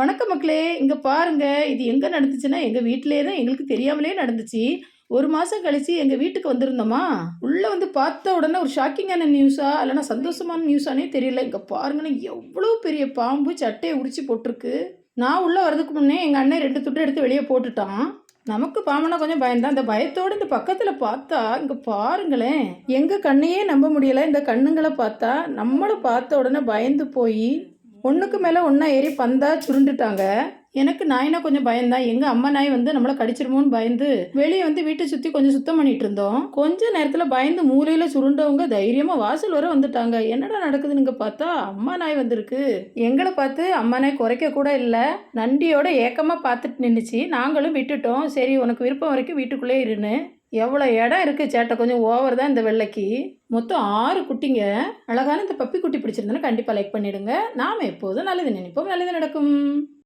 வணக்கம் மக்களே இங்கே பாருங்க. இது எங்கே நடந்துச்சுன்னா எங்கள் வீட்டிலே தான் எங்களுக்கு தெரியாமலே நடந்துச்சு. ஒரு மாதம் கழிச்சு எங்கள் வீட்டுக்கு வந்திருந்தோமா? உள்ளே வந்து பார்த்த உடனே ஒரு ஷாக்கிங்கான நியூஸா இல்லைனா சந்தோஷமான நியூஸானே தெரியல. இங்கே பாருங்கன்னா எவ்வளோ பெரிய பாம்பு சட்டையை உரிச்சு போட்டிருக்கு. நான் உள்ளே வரதுக்கு முன்னே எங்கள் அண்ணன் ரெண்டு துட்டு எடுத்து வெளியே போட்டுட்டான். நமக்கு பாம்புனா கொஞ்சம் பயந்தான் இந்த பயத்தோடு இந்த பக்கத்தில் பார்த்தா இங்கே பாருங்களேன். எங்கள் கண்ணையே நம்ப முடியலை. இந்த கண்ணுங்களை பார்த்தா நம்மளை பார்த்த உடனே பயந்து போய் ஒன்றுக்கு மேலே ஒன்றா ஏறி பந்தா சுருண்டுட்டாங்க. எனக்கு நாய்னா கொஞ்சம் பயந்தான் எங்கள் அம்மா நாய் வந்து நம்மளை கடிச்சிருமோன்னு பயந்து வெளியே வந்து வீட்டை சுற்றி கொஞ்சம் சுத்தம் பண்ணிட்டு இருந்தோம். கொஞ்ச நேரத்தில் பயந்து மூலையில் சுருண்டவங்க தைரியமாக வாசல் வர வந்துட்டாங்க. என்னடா நடக்குதுன்னு பார்த்தா அம்மா நாய் வந்திருக்கு. எங்களை பார்த்து அம்மா நாய் குறைக்க கூட இல்லை. நண்டியோட ஏக்கமாக பார்த்துட்டு நின்றுச்சு நாங்களும் விட்டுட்டோம். சரி உனக்கு விருப்பம் வரைக்கும் வீட்டுக்குள்ளே இருன்னு. எவ்வளோ இடம் இருக்குது சேட்டை? கொஞ்சம் ஓவர் தான் இந்த வெள்ளைக்கு. மொத்தம் ஆறு குட்டிங்க. அழகான இந்த பப்பி குட்டி பிடிச்சிருந்தேன்னா கண்டிப்பாக லைக் பண்ணிவிடுங்க நாம் எப்போதும் நல்லது நினைப்போம். நல்லது நடக்கும்.